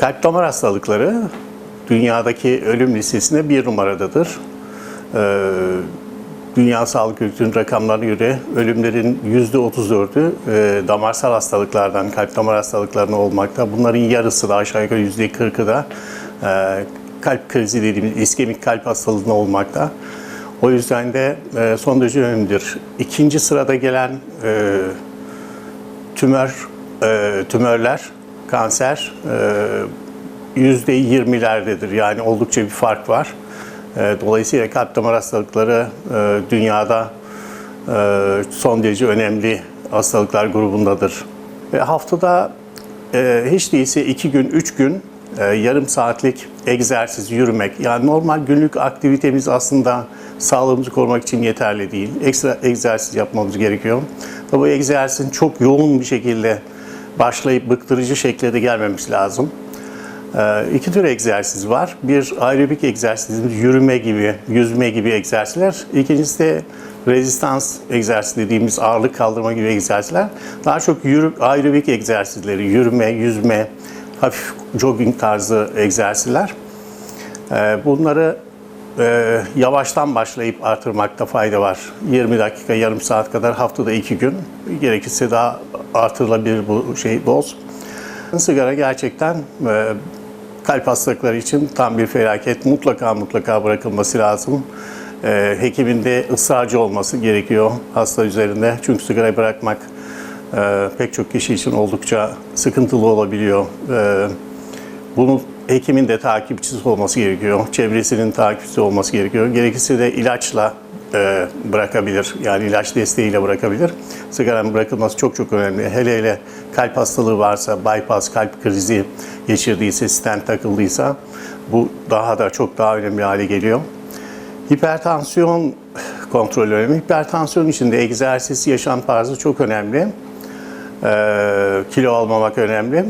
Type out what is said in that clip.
Kalp damar hastalıkları dünyadaki ölüm listesinde bir numaradadır. Ee, Dünya Sağlık Örgütü'nün rakamlarına göre ölümlerin %34'ü e, damarsal hastalıklardan, kalp damar hastalıklarından olmakta. Bunların yarısı da aşağı yukarı %40'ı da e, kalp krizi dediğimiz iskemik kalp hastalığında olmakta. O yüzden de e, son derece önemlidir. İkinci sırada gelen e, tümör, e, tümörler, kanser e, yüzde 20'lerdedir. Yani oldukça bir fark var. E, dolayısıyla kalp damar hastalıkları e, dünyada e, son derece önemli hastalıklar grubundadır. Haftada e, hiç değilse iki gün, üç gün e, yarım saatlik egzersiz, yürümek. Yani normal günlük aktivitemiz aslında sağlığımızı korumak için yeterli değil. Ekstra egzersiz yapmamız gerekiyor. Ve bu egzersizin çok yoğun bir şekilde başlayıp bıktırıcı şekilde gelmemesi lazım. Ee, iki tür egzersiz var. Bir aerobik egzersizimiz yürüme gibi, yüzme gibi egzersizler. İkincisi de rezistans egzersiz dediğimiz ağırlık kaldırma gibi egzersizler. Daha çok yürü, aerobik egzersizleri, yürüme, yüzme, hafif jogging tarzı egzersizler. Ee, Bunları e, yavaştan başlayıp artırmakta fayda var. 20 dakika, yarım saat kadar haftada iki gün. Gerekirse daha artırılabilir bu şey doz. Sigara gerçekten e, kalp hastalıkları için tam bir felaket. Mutlaka mutlaka bırakılması lazım. E, hekimin de ısrarcı olması gerekiyor hasta üzerinde. Çünkü sigarayı bırakmak e, pek çok kişi için oldukça sıkıntılı olabiliyor. E, bunun hekimin de takipçisi olması gerekiyor. Çevresinin takipçisi olması gerekiyor. Gerekirse de ilaçla e, bırakabilir. Yani ilaç desteğiyle bırakabilir. Sigaranın bırakılması çok çok önemli. Hele hele kalp hastalığı varsa, bypass, kalp krizi geçirdiyse, stent takıldıysa bu daha da çok daha önemli hale geliyor. Hipertansiyon kontrolü önemli. Hipertansiyon için de egzersiz, yaşam tarzı çok önemli. Ee, kilo almamak önemli.